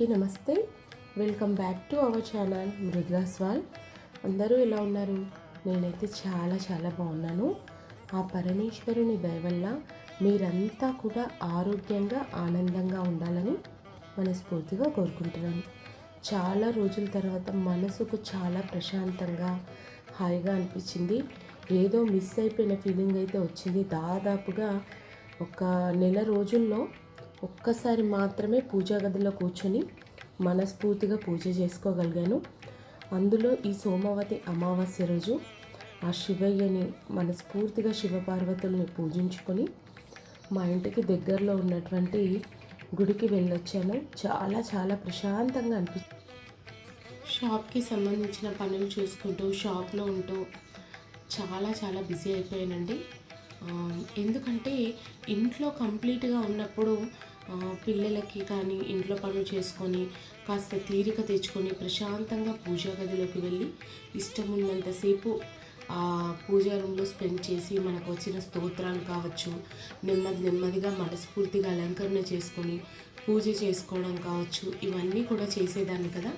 అందరికీ నమస్తే. Welcome back to our channel Mridula స్వాల్. అందరూ ఎలా ఉన్నారు? నేనైతే చాలా చాలా బాగున్నాను. ఆ పరమేశ్వరుని దయ వల్ల మీరంతా కూడా ఆరోగ్యంగా ఆనందంగా ఉండాలని మనస్ఫూర్తిగా కోరుకుంటున్నాను. చాలా రోజుల తర్వాత మనసుకు చాలా ప్రశాంతంగా హాయిగా అనిపించింది. ఏదో మిస్ అయిపోయిన ఫీలింగ్ అయితే వచ్చింది. దాదాపుగా ఒక నెల రోజుల్లో ఒక్కసారి మాత్రమే పూజా గదిలో కూర్చొని మనస్ఫూర్తిగా పూజ చేసుకోగలిగాను. అందులో ఈ సోమవతి అమావాస్య రోజు ఆ శివయ్యని మనస్ఫూర్తిగా శివపార్వతుల్ని పూజించుకొని మా ఇంటికి దగ్గరలో ఉన్నటువంటి గుడికి వెళ్ళొచ్చాను. చాలా చాలా ప్రశాంతంగా అనిపించింది షాప్కి సంబంధించిన పనులు చూసుకుంటూ షాప్లో ఉంటూ చాలా చాలా బిజీ అయిపోయానండి. ఎందుకంటే ఇంట్లో కంప్లీట్గా ఉన్నప్పుడు పిల్లలకి కానీ ఇంట్లో పనులు చేసుకొని కాస్త తీరిక తెచ్చుకొని ప్రశాంతంగా పూజా గదిలోకి వెళ్ళి ఇష్టం ఉన్నంతసేపు ఆ పూజా రూమ్లో స్పెండ్ చేసి మనకు వచ్చిన స్తోత్రాలు కావచ్చు నెమ్మది నెమ్మదిగా మనస్ఫూర్తిగా అలంకరణ చేసుకొని పూజ చేసుకోవడం కావచ్చు ఇవన్నీ కూడా చేసేదాన్ని కదా.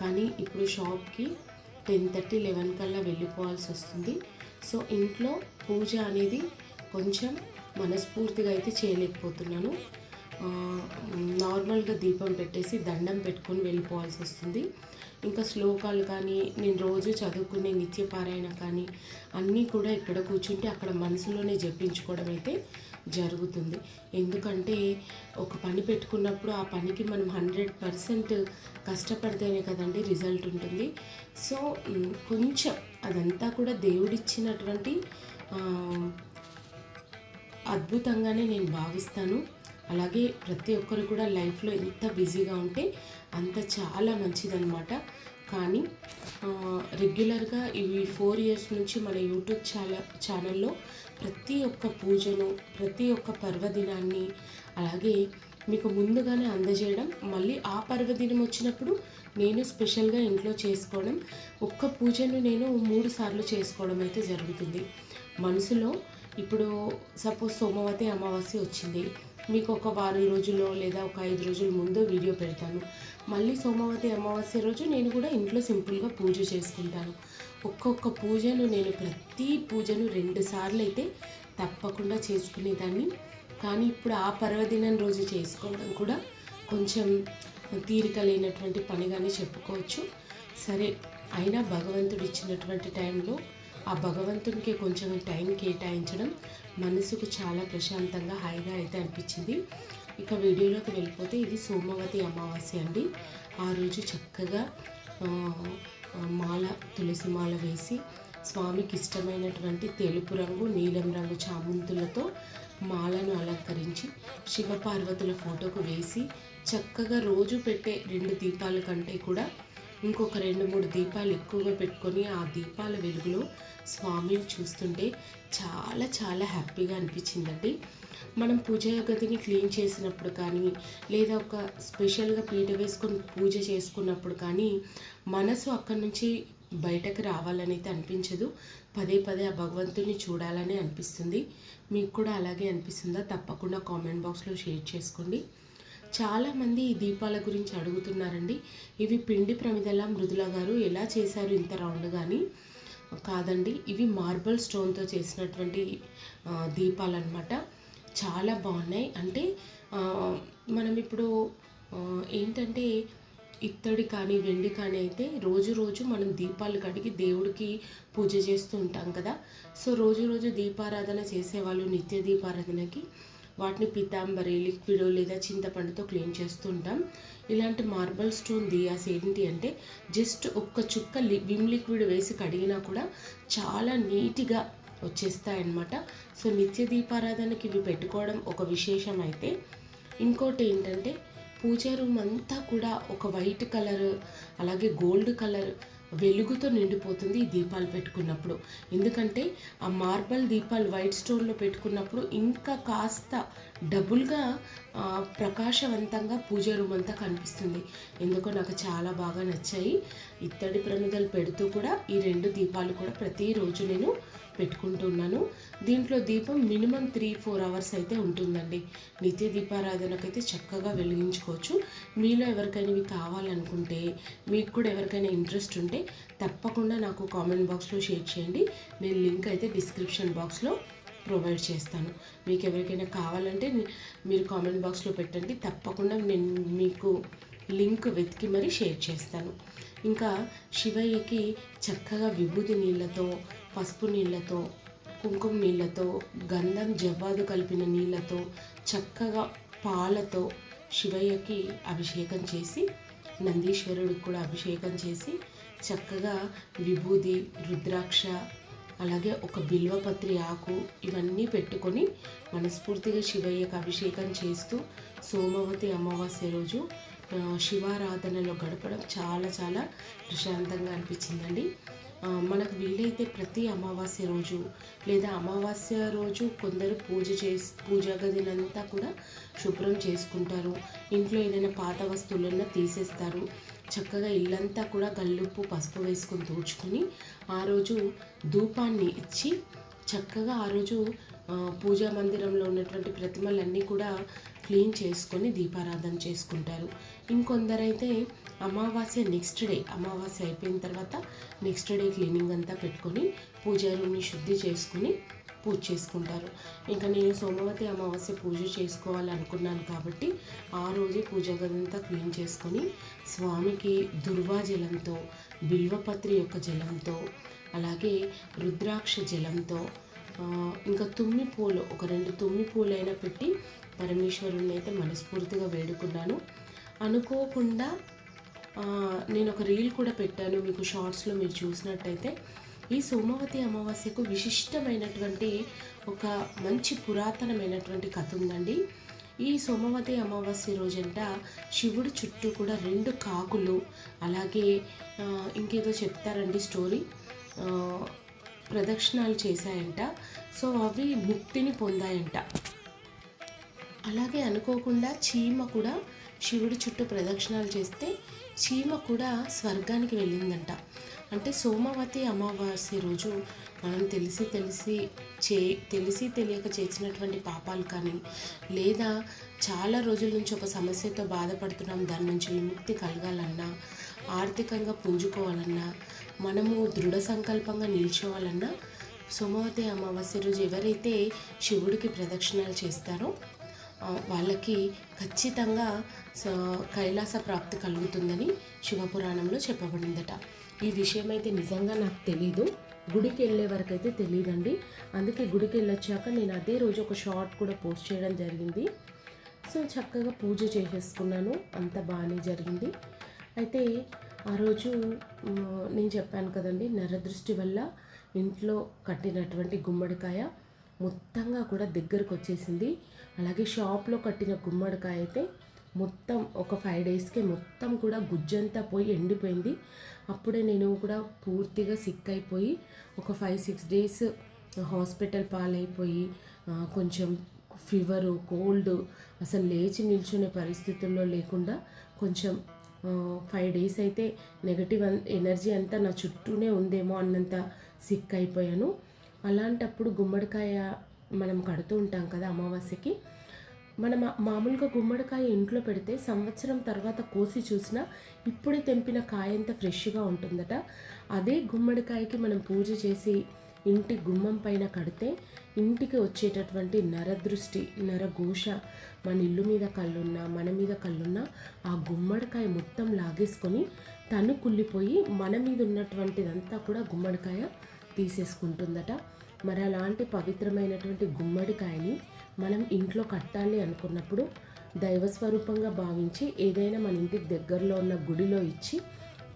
కానీ ఇప్పుడు షాప్కి టెన్ థర్టీ లెవెన్ కల్లా వెళ్ళిపోవాల్సి వస్తుంది. సో ఇంట్లో పూజ అనేది కొంచెం మనస్ఫూర్తిగా అయితే చేయలేకపోతున్నాను. నార్మల్గా దీపం పెట్టేసి దండం పెట్టుకొని వెళ్ళిపోవాల్సి వస్తుంది. ఇంకా శ్లోకాలు కానీ నేను రోజు చదువుకునే నిత్యపారాయణ కానీ అన్నీ కూడా ఇక్కడ కూర్చుంటే అక్కడ మనసులోనే జపించుకోవడం అయితే జరుగుతుంది. ఎందుకంటే ఒక పని పెట్టుకున్నప్పుడు ఆ పనికి మనం హండ్రెడ్ పర్సెంట్ కష్టపడితేనే కదండి రిజల్ట్ ఉంటుంది. సో కొంచెం అదంతా కూడా దేవుడిచ్చినటువంటి అద్భుతంగానే నేను భావిస్తాను. అలాగే ప్రతి ఒక్కరు కూడా లైఫ్లో ఎంత బిజీగా ఉంటే అంత చాలా మంచిదన్నమాట. కానీ రెగ్యులర్గా ఇవి ఫోర్ ఇయర్స్ నుంచి మన యూట్యూబ్ ఛానల్ ఛానల్లో ప్రతి ఒక్క పూజను ప్రతి ఒక్క పర్వదినాన్ని అలాగే మీకు ముందుగానే అందజేయడం మళ్ళీ ఆ పర్వదినం వచ్చినప్పుడు నేను స్పెషల్గా ఇంట్లో చేసుకోవడం ఒక్క పూజను నేను మూడు సార్లు చేసుకోవడం అయితే జరుగుతుంది. మనసులో ఇప్పుడు సపోజ్ సోమవతి అమావాస్య వచ్చింది. మీకు ఒక వారం రోజుల్లో లేదా ఒక ఐదు రోజుల ముందు వీడియో పెడతాను. మళ్ళీ సోమవతి అమావాస్య రోజు నేను కూడా ఇంట్లో సింపుల్గా పూజ చేసుకుంటాను. ఒక్కొక్క పూజను నేను ప్రతి పూజను రెండు సార్లు అయితే తప్పకుండా చేసుకునేదాన్ని. కానీ ఇప్పుడు ఆ పర్వదినం రోజు చేసుకోవడం కూడా కొంచెం తీరిక లేనటువంటి పనిగానే చెప్పుకోవచ్చు. సరే అయినా భగవంతుడు ఇచ్చినటువంటి టైంలో ఆ భగవంతునికి కొంచెం టైం కేటాయించడం మనసుకు చాలా ప్రశాంతంగా హాయిగా అయితే అనిపించింది. ఇక వీడియోలోకి వెళ్ళిపోతే ఇది సోమవతి అమావాస్య అండి. ఆ రోజు చక్కగా మాల తులసి మాల వేసి స్వామికి ఇష్టమైనటువంటి తెలుపు రంగు నీలం రంగు చామంతులతో మాలను అలంకరించి శివపార్వతుల ఫోటోకు వేసి చక్కగా రోజు పెట్టే రెండు దీపాల కంటే కూడా ఇంకొక రెండు మూడు దీపాలు ఎక్కువగా పెట్టుకొని ఆ దీపాల వెలుగులో స్వామిని చూస్తుంటే చాలా చాలా హ్యాపీగా అనిపించిందండి. మనం పూజ గదిని క్లీన్ చేసినప్పుడు కానీ లేదా ఒక స్పెషల్గా పీట వేసుకొని పూజ చేసుకున్నప్పుడు కానీ మనసు అక్కడి నుంచి బయటకు రావాలని అయితే అనిపించదు. పదే పదే ఆ భగవంతుని చూడాలని అనిపిస్తుంది. మీకు కూడా అలాగే అనిపిస్తుందా? తప్పకుండా కామెంట్ బాక్స్లో షేర్ చేసుకోండి. చాలామంది ఈ దీపాల గురించి అడుగుతున్నారండి. ఇవి పిండి ప్రమిదల మృదుల గారు ఎలా చేశారు ఇంత రౌండ్ కానీ కాదండి ఇవి మార్బల్ స్టోన్తో చేసినటువంటి దీపాలు అనమాట చాలా బాగున్నాయి. అంటే మనం ఇప్పుడు ఏంటంటే ఇత్తడి కానీ వెండి కానీ అయితే రోజు రోజు మనం దీపాలు కడిగి దేవుడికి పూజ చేస్తూ ఉంటాం కదా. సో రోజు రోజు దీపారాధన చేసేవాళ్ళు నిత్య దీపారాధనకి వాటిని పితాంబరి లిక్విడ్ లేదా చింతపండుతో క్లీన్ చేస్తూ ఉంటాం ఇలాంటి మార్బల్ స్టోన్ దియాస్ ఏంటి అంటే జస్ట్ ఒక్క చుక్క లి విమ్ లిక్విడ్ వేసి కడిగినా కూడా చాలా నీట్గా వచ్చేస్తాయన్నమాట. సో నిత్య దీపారాధనకి ఇవి పెట్టుకోవడం ఒక విశేషం అయితే ఇంకోటి ఏంటంటే పూజా రూమ్ అంతా కూడా ఒక వైట్ కలర్ అలాగే గోల్డ్ కలర్ వెలుగుతో నిండిపోతుంది ఈ దీపాలు పెట్టుకున్నప్పుడు. ఎందుకంటే ఆ మార్బల్ దీపాలు వైట్ స్టోన్లో పెట్టుకున్నప్పుడు ఇంకా కాస్త డబుల్గా ప్రకాశవంతంగా పూజ రూమ్ అంతా కనిపిస్తుంది. ఎందుకో నాకు చాలా బాగా నచ్చాయి. ఇత్తడి ప్రమిదలు పెడుతూ కూడా ఈ రెండు దీపాలు కూడా ప్రతిరోజు నేను పెట్టుకుంటున్నాను దీంట్లో దీపం మినిమం త్రీ ఫోర్ అవర్స్ అయితే ఉంటుందండి. నిత్య దీపారాధనకైతే చక్కగా వెలిగించుకోవచ్చు. మీలో ఎవరికైనా ఇవి కావాలనుకుంటే మీకు కూడా ఎవరికైనా ఇంట్రెస్ట్ ఉంటే తప్పకుండా నాకు కామెంట్ బాక్స్లో షేర్ చేయండి. నేను లింక్ అయితే డిస్క్రిప్షన్ బాక్స్లో ప్రొవైడ్ చేస్తాను. మీకు ఎవరికైనా కావాలంటే మీరు కామెంట్ బాక్స్లో పెట్టండి. తప్పకుండా నేను మీకు లింక్ వెతికి మరీ షేర్ చేస్తాను. ఇంకా శివయ్యకి చక్కగా విభూతి నీళ్ళతో పసుపు నీళ్ళతో కుంకుమ నీళ్ళతో గంధం జవ్వాదు కలిపిన నీళ్ళతో చక్కగా పాలతో శివయ్యకి అభిషేకం చేసి నందీశ్వరుడికి కూడా అభిషేకం చేసి చక్కగా విభూది రుద్రాక్ష అలాగే ఒక బిల్వపత్రి ఆకు ఇవన్నీ పెట్టుకొని మనస్ఫూర్తిగా శివయ్యకు అభిషేకం చేస్తూ సోమవతి అమావాస్య రోజు శివారాధనలో గడపడం చాలా చాలా ప్రశాంతంగా అనిపించిందండి. మనకు వీలైతే ప్రతి అమావాస్య రోజు లేదా అమావాస్య రోజు కొందరు పూజ చేసి పూజా గదినంతా కూడా శుభ్రం చేసుకుంటారు. ఇంట్లో ఏదైనా పాత వస్తువులన్నా తీసేస్తారు. చక్కగా ఇల్లంతా కూడా గల్లుప్పు పసుపు వేసుకొని తుడుచుకొని ఆ రోజు ధూపాన్ని ఇచ్చి చక్కగా ఆ రోజు పూజా మందిరంలో ఉన్నటువంటి ప్రతిమలన్నీ కూడా క్లీన్ చేసుకొని దీపారాధన చేసుకుంటారు. ఇంకొందరైతే అమావాస్య నెక్స్ట్ డే అమావాస్య అయిపోయిన తర్వాత నెక్స్ట్ డే క్లీనింగ్ అంతా పెట్టుకొని పూజా రూమ్ని శుద్ధి చేసుకొని పూజ చేసుకుంటారు. ఇంకా నేను సోమవతి అమావాస్య పూజ చేసుకోవాలనుకున్నాను కాబట్టి ఆ రోజే పూజ గదంతా క్లీన్ చేసుకొని స్వామికి దుర్వా జలంతో బిల్వపత్రి యొక్క జలంతో అలాగే రుద్రాక్ష జలంతో ఇంకా తుమ్మి పూలు ఒక రెండు తుమ్మి పూలైనా పెట్టి పరమేశ్వరుని అయితే మనస్ఫూర్తిగా వేడుకున్నాను. అనుకోకుండా నేను ఒక రీల్ కూడా పెట్టాను మీకు షార్ట్స్లో మీరు చూసినట్టయితే. ఈ సోమవతి అమావాస్యకు విశిష్టమైనటువంటి ఒక మంచి పురాతనమైనటువంటి కథ ఉందండి. ఈ సోమవతి అమావాస్య రోజంట శివుడు చుట్టూ కూడా రెండు కాకులు అలాగే ఇంకేదో చెప్తారండి స్టోరీ. ప్రదక్షిణాలు చేశాయంట. సో అవి ముక్తిని పొందాయంట. అలాగే అనుకోకుండా చీమ కూడా శివుడి చుట్టూ ప్రదక్షిణాలు చేస్తే చీమ కూడా స్వర్గానికి వెళ్ళిందంట. అంటే సోమవతి అమావాస్య రోజు మనం తెలిసి తెలిసి చే తెలిసి తెలియక చేసినటువంటి పాపాలు కానీ లేదా చాలా రోజుల నుంచి ఒక సమస్యతో బాధపడుతున్నాం దాని నుంచి విముక్తి కలగాలన్నా ఆర్థికంగా పుంజుకోవాలన్నా మనము దృఢ సంకల్పంగా నిల్చోవాలన్నా సోమవతి అమావాస్య రోజు ఎవరైతే శివుడికి ప్రదక్షిణాలు చేస్తారో వాళ్ళకి ఖచ్చితంగా స- కైలాస ప్రాప్తి కలుగుతుందని శివపురాణంలో చెప్పబడిందట. ఈ విషయం అయితే నిజంగా నాకు తెలీదు. గుడికి వెళ్ళే వరకు అయితే తెలియదండి అందుకే గుడికి వెళ్ళొచ్చాక నేను అదే రోజు ఒక షార్ట్ కూడా పోస్ట్ చేయడం జరిగింది. సో చక్కగా పూజ చేసేసుకున్నాను. అంత బాగానే జరిగింది. అయితే ఆ రోజు నేను చెప్పాను కదండి నరదృష్టి వల్ల ఇంట్లో కట్టినటువంటి గుమ్మడికాయ మొత్తంగా కూడా దగ్గరకు వచ్చేసింది. అలాగే షాప్లో కట్టిన గుమ్మడికాయ అయితే మొత్తం ఒక ఫైవ్ డేస్కి మొత్తం కూడా గుజ్జంతా పోయి ఎండిపోయింది. అప్పుడే నేను కూడా పూర్తిగా సిక్ అయిపోయి ఒక ఫైవ్ సిక్స్ డేస్ హాస్పిటల్ పాలైపోయి కొంచెం ఫీవరు కోల్డ్ అసలు లేచి నిల్చునే పరిస్థితుల్లో లేకుండా కొంచెం ఫైవ్ డేస్ అయితే నెగటివ్ ఎనర్జీ అంతా నా చుట్టూనే ఉందేమో అన్నంత సిక్ అయిపోయాను. అలాంటప్పుడు గుమ్మడికాయ మనం కడుతూ ఉంటాం కదా అమావాస్యకి మనం మామూలుగా గుమ్మడికాయ ఇంట్లో పెడితే సంవత్సరం తర్వాత కోసి చూసినా ఇప్పుడే తెంపిన కాయ అంత ఫ్రెష్గా ఉంటుందట. అదే గుమ్మడికాయకి మనం పూజ చేసి ఇంటి గుమ్మం పైన కడితే ఇంటికి వచ్చేటటువంటి నరదృష్టి నరఘోష మన ఇల్లు మీద కళ్ళున్నా మన మీద కళ్ళున్నా ఆ గుమ్మడికాయ మొత్తం లాగేసుకొని తను కుళ్ళిపోయి మన మీద ఉన్నటువంటిదంతా కూడా గుమ్మడికాయ తీసేసుకుంటుందట. మరి అలాంటి పవిత్రమైనటువంటి గుమ్మడికాయని మనం ఇంట్లో కట్టాలి అనుకున్నప్పుడు దైవ స్వరూపంగా భావించి ఏదైనా మన ఇంటికి దగ్గరలో ఉన్న గుడిలో ఇచ్చి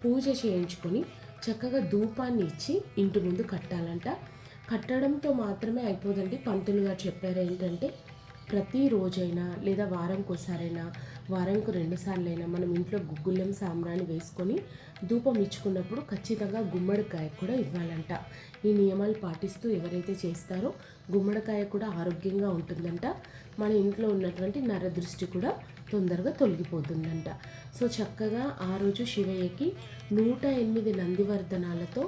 పూజ చేయించుకొని చక్కగా ధూపాన్ని ఇచ్చి ఇంటి ముందు కట్టాలంట. కట్టడంతో మాత్రమే అయిపోదండి. పంతులు గారు చెప్పారు ఏంటంటే ప్రతిరోజైనా లేదా వారంకోసారైనా వారంకు రెండుసార్లైనా మనం ఇంట్లో గుగ్గులం సాంబ్రాణి వేసుకొని ధూపం ఇచ్చుకున్నప్పుడు ఖచ్చితంగా గుమ్మడికాయ కూడా ఇవ్వాలంట. ఈ నియమాలు పాటిస్తూ ఎవరైతే చేస్తారో గుమ్మడికాయ కూడా ఆరోగ్యంగా ఉంటుందంట. మన ఇంట్లో ఉన్నటువంటి నరదృష్టి కూడా తొందరగా తొలగిపోతుందంట. సో చక్కగా ఆ రోజు శివయ్యకి నూట ఎనిమిది నందివర్ధనాలతో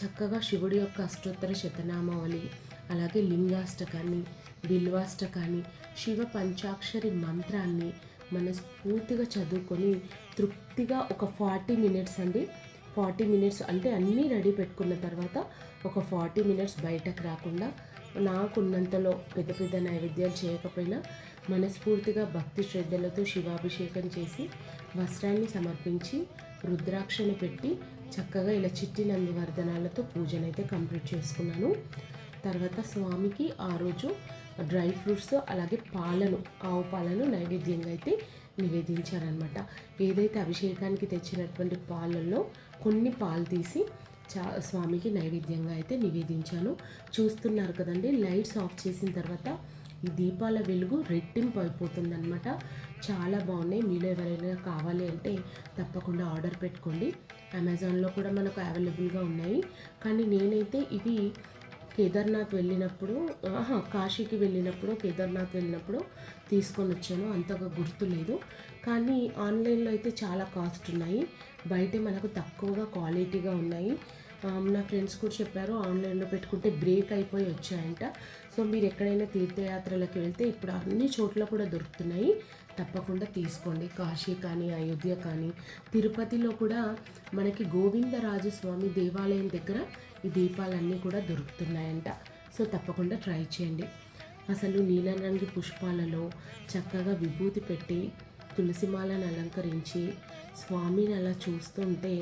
చక్కగా శివుడి యొక్క అష్టోత్తర శతనామావళి అలాగే లింగాష్టకాన్ని బిల్వాష్టకాన్ని శివ పంచాక్షరి మంత్రాన్ని మనస్ఫూర్తిగా చదువుకొని తృప్తిగా ఒక ఫార్టీ మినిట్స్ అండి. ఫార్టీ మినిట్స్ అంటే అన్నీ రెడీ పెట్టుకున్న తర్వాత ఒక ఫార్టీ మినిట్స్ బయటకు రాకుండా నాకున్నంతలో పెద్ద పెద్ద నైవేద్యాలు చేయకపోయినా మనస్ఫూర్తిగా భక్తి శ్రద్ధలతో శివాభిషేకం చేసి వస్త్రాన్ని సమర్పించి రుద్రాక్షని పెట్టి చక్కగా ఇలా చిట్టి నందివర్ధనాలతో పూజనైతే కంప్లీట్ చేసుకున్నాను. తర్వాత స్వామికి ఆ రోజు డ్రై ఫ్రూట్స్ అలాగే పాలను ఆవు పాలను నైవేద్యంగా అయితే నివేదించారనమాట ఏదైతే అభిషేకానికి తెచ్చినటువంటి పాలల్లో కొన్ని పాలు తీసి చా స్వామికి నైవేద్యంగా అయితే నివేదించాను. చూస్తున్నారు కదండి లైట్స్ ఆఫ్ చేసిన తర్వాత ఈ దీపాల వెలుగు రెట్టింపు అయిపోతుందన్నమాట. చాలా బాగున్నాయి. మీలో ఎవరైనా కావాలి అంటే తప్పకుండా ఆర్డర్ పెట్టుకోండి. అమెజాన్లో కూడా మనకు అవైలబుల్గా ఉన్నాయి. కానీ నేనైతే ఇవి కేదార్నాథ్ వెళ్ళినప్పుడు ఆహా కాశీకి వెళ్ళినప్పుడు కేదార్నాథ్ వెళ్ళినప్పుడు తీసుకొని వచ్చాను. అంతగా గుర్తులేదు కానీ ఆన్లైన్లో అయితే చాలా కాస్ట్ ఉన్నాయి. బయట మనకు తక్కువగా క్వాలిటీగా ఉన్నాయి. నా ఫ్రెండ్స్ కూడా చెప్పారు ఆన్లైన్లో పెట్టుకుంటే బ్రేక్ అయిపోయి వచ్చాయంట. సో మీరు ఎక్కడైనా తీర్థయాత్రలకు వెళ్తే ఇప్పుడు అన్ని చోట్ల కూడా దొరుకుతున్నాయి. తప్పకుండా తీసుకోండి. కాశీ కానీ అయోధ్య కానీ తిరుపతిలో కూడా మనకి గోవిందరాజస్వామి దేవాలయం దగ్గర ఈ దీపాలన్నీ కూడా దొరుకుతున్నాయంట. సో తప్పకుండా ట్రై చేయండి. అసలు నీలం రంగు పుష్పాలలో చక్కగా విభూతి పెట్టి తులసిమాలను అలంకరించి స్వామిని అలా చూస్తుంటే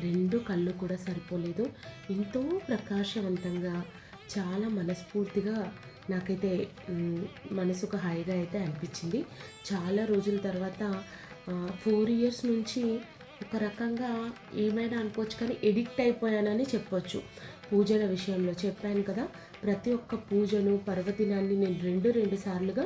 రెండు కళ్ళు కూడా సరిపోలేదు. ఎంతో ప్రకాశవంతంగా చాలా మనస్ఫూర్తిగా నాకైతే మనసుకు హాయిగా అయితే అనిపించింది. చాలా రోజుల తర్వాత ఫోర్ ఇయర్స్ నుంచి ఒక రకంగా ఏమైనా అనుకోవచ్చు కానీ ఎడిక్ట్ అయిపోయానని చెప్పొచ్చు. పూజల విషయంలో చెప్పాను కదా ప్రతి ఒక్క పూజను పర్వదినాన్ని నేను రెండు రెండు సార్లుగా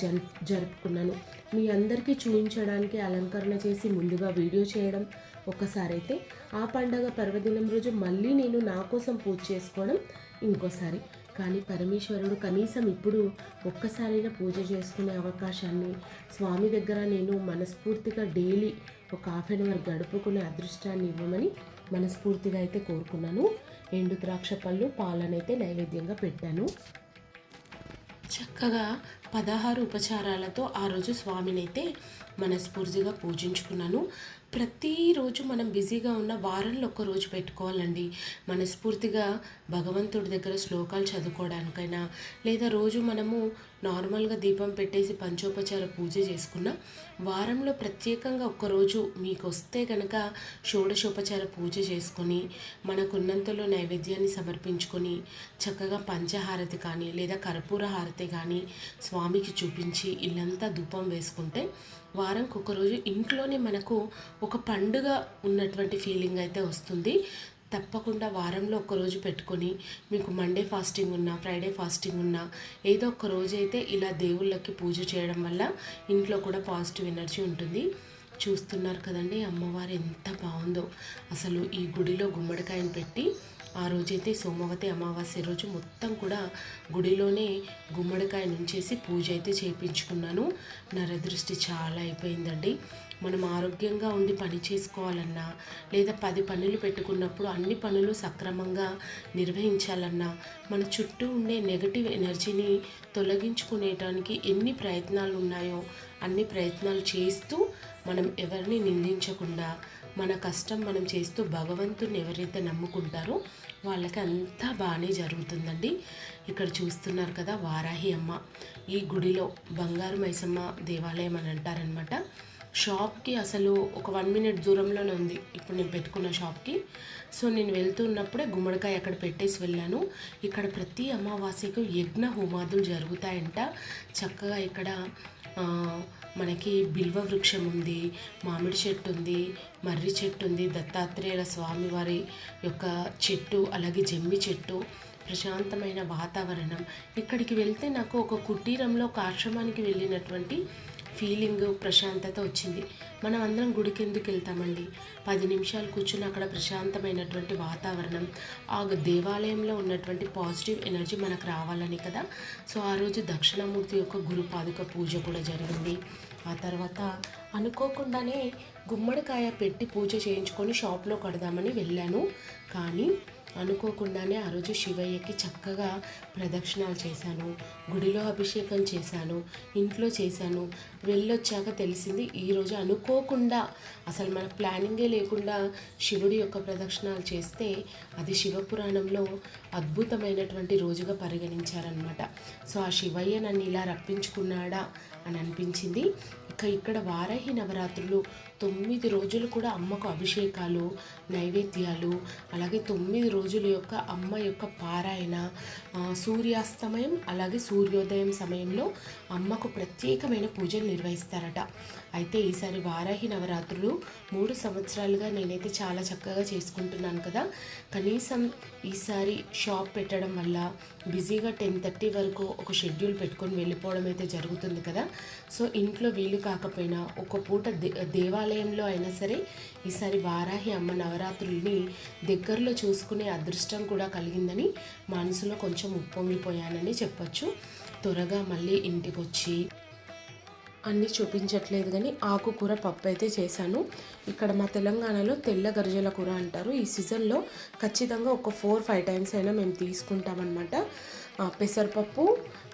జన్ జరుపుకున్నాను. మీ అందరికీ చూపించడానికి అలంకరణ చేసి ముందుగా వీడియో చేయడం ఒకసారి అయితే ఆ పండగ పర్వదినం రోజు మళ్ళీ నేను నా కోసం పూజ చేసుకోవడం ఇంకోసారి. కానీ పరమేశ్వరుడు కనీసం ఇప్పుడు ఒక్కసారైనా పూజ చేసుకునే అవకాశాన్ని స్వామి దగ్గర నేను మనస్ఫూర్తిగా డైలీ ఒక హాఫ్ అన్ అవర్ గడుపుకునే అదృష్టాన్ని ఇవ్వమని మనస్ఫూర్తిగా అయితే కోరుకున్నాను. ఎండు ద్రాక్ష పళ్ళు పాలనైతే నైవేద్యంగా పెట్టాను. చక్కగా పదహారు ఉపచారాలతో ఆ రోజు స్వామినైతే మనస్ఫూర్తిగా పూజించుకున్నాను. ప్రతిరోజు మనం బిజీగా ఉన్న వారంలో ఒక రోజు పెట్టుకోవాలండి. మనస్ఫూర్తిగా భగవంతుడి దగ్గర శ్లోకాలు చదువుకోవడానికైనా లేదా రోజు మనము నార్మల్గా దీపం పెట్టేసి పంచోపచార పూజ చేసుకున్నా వారంలో ప్రత్యేకంగా ఒక్కరోజు మీకు వస్తే కనుక షోడశోపచార పూజ చేసుకొని మనకున్నంతలో నైవేద్యాన్ని సమర్పించుకొని చక్కగా పంచహారతి కానీ లేదా కర్పూర హారతి కానీ స్వామికి చూపించి ఇల్లంతా ధూపం వేసుకుంటే వారంకి ఒక రోజు ఇంట్లోనే మనకు ఒక పండుగ ఉన్నటువంటి ఫీలింగ్ అయితే వస్తుంది. తప్పకుండా వారంలో ఒక్కరోజు రోజు పెట్టుకొని మీకు మండే ఫాస్టింగ్ ఉన్నా ఫ్రైడే ఫాస్టింగ్ ఉన్నా ఏదో ఒక రోజు అయితే ఇలా దేవుళ్ళకి పూజ చేయడం వల్ల ఇంట్లో కూడా పాజిటివ్ ఎనర్జీ ఉంటుంది. చూస్తున్నారు కదండి అమ్మవారు ఎంత బాగుందో. అసలు ఈ గుడిలో గుమ్మడికాయని పెట్టి ఆ రోజైతే సోమవతి అమావాస్య రోజు మొత్తం కూడా గుడిలోనే గుమ్మడికాయ నుంచేసి పూజ అయితే చేయించుకున్నాను నరదృష్టి చాలా అయిపోయిందండి. మనం ఆరోగ్యంగా ఉండి పని చేసుకోవాలన్నా లేదా పది పనులు పెట్టుకున్నప్పుడు అన్ని పనులు సక్రమంగా నిర్వహించాలన్నా మన చుట్టూ ఉండే నెగటివ్ ఎనర్జీని తొలగించుకునేటానికి ఎన్ని ప్రయత్నాలు ఉన్నాయో అన్ని ప్రయత్నాలు చేస్తూ మనం ఎవరిని నిందించకుండా మన కష్టం మనం చేస్తూ భగవంతుని ఎవరైతే నమ్ముకుంటారో వాళ్ళకి అంతా బాగానే జరుగుతుందండి. ఇక్కడ చూస్తున్నారు కదా వారాహి అమ్మ. ఈ గుడిలో బంగారు మైసమ్మ దేవాలయం అని అంటారనమాట షాప్కి అసలు ఒక వన్ మినిట్ దూరంలోనే ఉంది. ఇప్పుడు నేను పెట్టుకున్న షాప్కి. సో నేను వెళ్తున్నప్పుడే గుమ్మడికాయ అక్కడ పెట్టేసి వెళ్ళాను. ఇక్కడ ప్రతి అమావాస్యకు యజ్ఞ హోమాదులు జరుగుతాయంట. చక్కగా ఇక్కడ మనకి బిల్వ వృక్షం ఉంది మామిడి చెట్టు ఉంది మర్రి చెట్టు ఉంది దత్తాత్రేయుల స్వామివారి యొక్క చెట్టు అలాగే జమ్మి చెట్టు ప్రశాంతమైన వాతావరణం. ఇక్కడికి వెళ్తే నాకు ఒక కుటీరంలో ఒక ఆశ్రమానికి వెళ్ళినటువంటి ఫీలింగ్ ప్రశాంతత వచ్చింది. మనం అందరం గుడికి ఎందుకు వెళ్తామండి? పది నిమిషాలు కూర్చుని అక్కడ ప్రశాంతమైనటువంటి వాతావరణం ఆ దేవాలయంలో ఉన్నటువంటి పాజిటివ్ ఎనర్జీ మనకు రావాలని కదా? సో ఆ రోజు దక్షిణామూర్తి యొక్క గురు పాదుక పూజ కూడా జరిగింది. ఆ తర్వాత అనుకోకుండానే గుమ్మడికాయ పెట్టి పూజ చేయించుకొని షాప్లో కడదామని వెళ్ళాను. కానీ అనుకోకుండానే ఆ రోజు శివయ్యకి చక్కగా ప్రదక్షిణాలు చేశాను గుడిలో అభిషేకం చేశాను ఇంట్లో చేశాను. వెళ్ళొచ్చాక తెలిసింది ఈరోజు అనుకోకుండా అసలు మన ప్లానింగే లేకుండా శివుడి యొక్క ప్రదక్షిణాలు చేస్తే అది శివపురాణంలో అద్భుతమైనటువంటి రోజుగా పరిగణించారనమాట సో ఆ శివయ్య నన్ను ఇలా రప్పించుకున్నాడా అని అనిపించింది. ఇక ఇక్కడ వారాహి నవరాత్రులు తొమ్మిది రోజులు కూడా అమ్మకు అభిషేకాలు నైవేద్యాలు అలాగే తొమ్మిది రోజుల యొక్క అమ్మ యొక్క పారాయణ సూర్యాస్తమయం అలాగే సూర్యోదయం సమయంలో అమ్మకు ప్రత్యేకమైన పూజలు నిర్వహిస్తారట. అయితే ఈసారి వారాహి నవరాత్రులు మూడు సంవత్సరాలుగా నేనైతే చాలా చక్కగా చేసుకుంటున్నాను కదా. కనీసం ఈసారి షాప్ పెట్టడం వల్ల బిజీగా టెన్ థర్టీ వరకు ఒక షెడ్యూల్ పెట్టుకొని వెళ్ళిపోవడం అయితే జరుగుతుంది కదా. సో ఇంట్లో వీలు కాకపోయినా ఒక పూట దే దేవాలయంలో అయినా సరే ఈసారి వారాహి అమ్మ నవరాత్రుల్ని దగ్గరలో చూసుకునే అదృష్టం కూడా కలిగిందని మనసులో కొంచెం కొంచెం ఉప్పొంగిపోయానని చెప్పొచ్చు. త్వరగా మళ్ళీ ఇంటికి వచ్చి అన్నీ చూపించట్లేదు కానీ ఆకుకూర పప్పు అయితే చేశాను. ఇక్కడ మా తెలంగాణలో తెల్ల గరిజల కూర అంటారు. ఈ సీజన్లో ఖచ్చితంగా ఒక ఫోర్ ఫైవ్ టైమ్స్ అయినా మేము తీసుకుంటామన్నమాట. పెసరపప్పు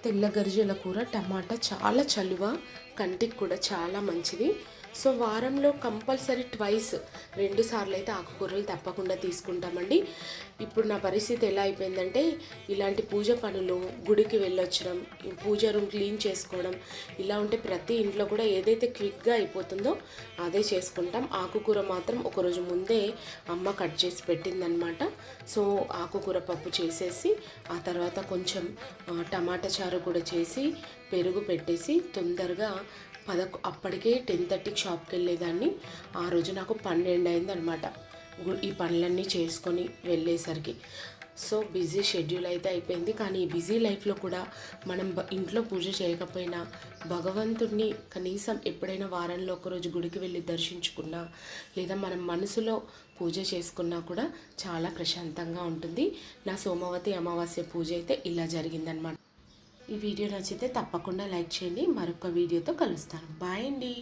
తెల్ల గరిజల కూర టమాటా చాలా చలువ కంటికి కూడా చాలా మంచిది. సో వారంలో కంపల్సరీ ట్వైస్ రెండు సార్లు అయితే ఆకుకూరలు తప్పకుండా తీసుకుంటామండి. ఇప్పుడు నా పరిస్థితి ఎలా అయిపోయిందంటే ఇలాంటి పూజ పనులు గుడికి వెళ్ళొచ్చడం పూజ రూమ్ క్లీన్ చేసుకోవడం ఇలా ఉంటే ప్రతి ఇంట్లో కూడా ఏదైతే క్విక్గా అయిపోతుందో అదే చేసుకుంటాం. ఆకుకూర మాత్రం ఒకరోజు ముందే అమ్మ కట్ చేసి పెట్టిందనమాట. సో ఆకుకూర పప్పు చేసేసి ఆ తర్వాత కొంచెం టమాటా చారు కూడా చేసి పెరుగు పెట్టేసి తొందరగా పదకొ అప్పటికే టెన్ థర్టీకి షాప్కి వెళ్ళేదాన్ని ఆ రోజు నాకు పన్నెండు అయిందనమాట ఈ పనులన్నీ చేసుకొని వెళ్ళేసరికి. సో బిజీ షెడ్యూల్ అయితే అయిపోయింది. కానీ ఈ బిజీ లైఫ్లో కూడా మనం ఇంట్లో పూజ చేయకపోయినా భగవంతుడిని కనీసం ఎప్పుడైనా వారంలో ఒకరోజు గుడికి వెళ్ళి దర్శించుకున్నా లేదా మనం మనసులో పూజ చేసుకున్నా కూడా చాలా ప్రశాంతంగా ఉంటుంది. నా సోమవతి అమావాస్య పూజ అయితే ఇలా జరిగిందనమాట ఈ వీడియో నచ్చితే తప్పకుండా లైక్ చేయండి. మరొక వీడియోతో కలుస్తాను. బాయ్ అండి.